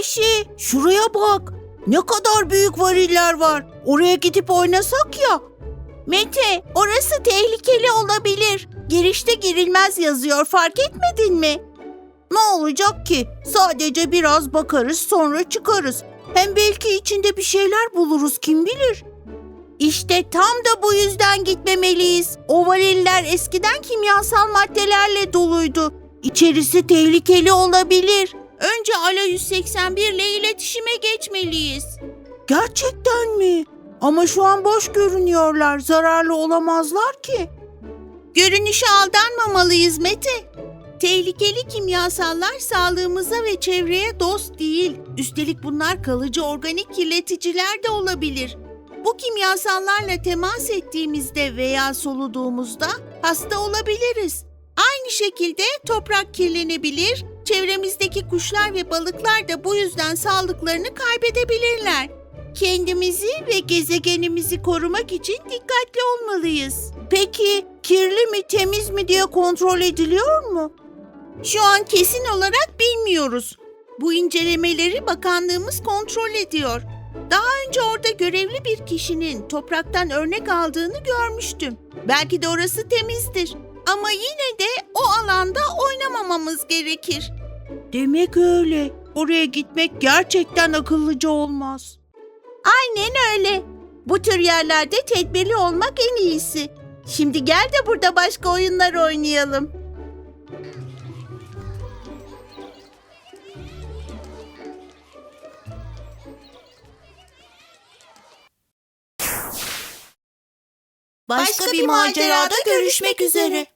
Ayşe şuraya bak. Ne kadar büyük variller var. Oraya gidip oynasak ya. Mete orası tehlikeli olabilir. Girişte girilmez yazıyor fark etmedin mi? Ne olacak ki? Sadece biraz bakarız sonra çıkarız. Hem belki içinde bir şeyler buluruz kim bilir. İşte tam da bu yüzden gitmemeliyiz. O variller eskiden kimyasal maddelerle doluydu. İçerisi tehlikeli olabilir. Önce Ala 181 ile iletişime geçmeliyiz. Gerçekten mi? Ama şu an boş görünüyorlar. Zararlı olamazlar ki. Görünüşe aldanmamalıyız Mete. Tehlikeli kimyasallar sağlığımıza ve çevreye dost değil. Üstelik bunlar kalıcı organik kirleticiler de olabilir. Bu kimyasallarla temas ettiğimizde veya soluduğumuzda hasta olabiliriz. Aynı şekilde toprak kirlenebilir, çevremizdeki kuşlar ve balıklar da bu yüzden sağlıklarını kaybedebilirler. Kendimizi ve gezegenimizi korumak için dikkatli olmalıyız. Peki kirli mi temiz mi diye kontrol ediliyor mu? Şu an kesin olarak bilmiyoruz. Bu incelemeleri bakanlığımız kontrol ediyor. Daha önce orada görevli bir kişinin topraktan örnek aldığını görmüştüm. Belki de orası temizdir. Ama yine de o alanda oynamamamız gerekir. Demek öyle. Oraya gitmek gerçekten akıllıca olmaz. Aynen öyle. Bu tür yerlerde tedbirli olmak en iyisi. Şimdi gel de burada başka oyunlar oynayalım. Başka bir macerada görüşmek üzere.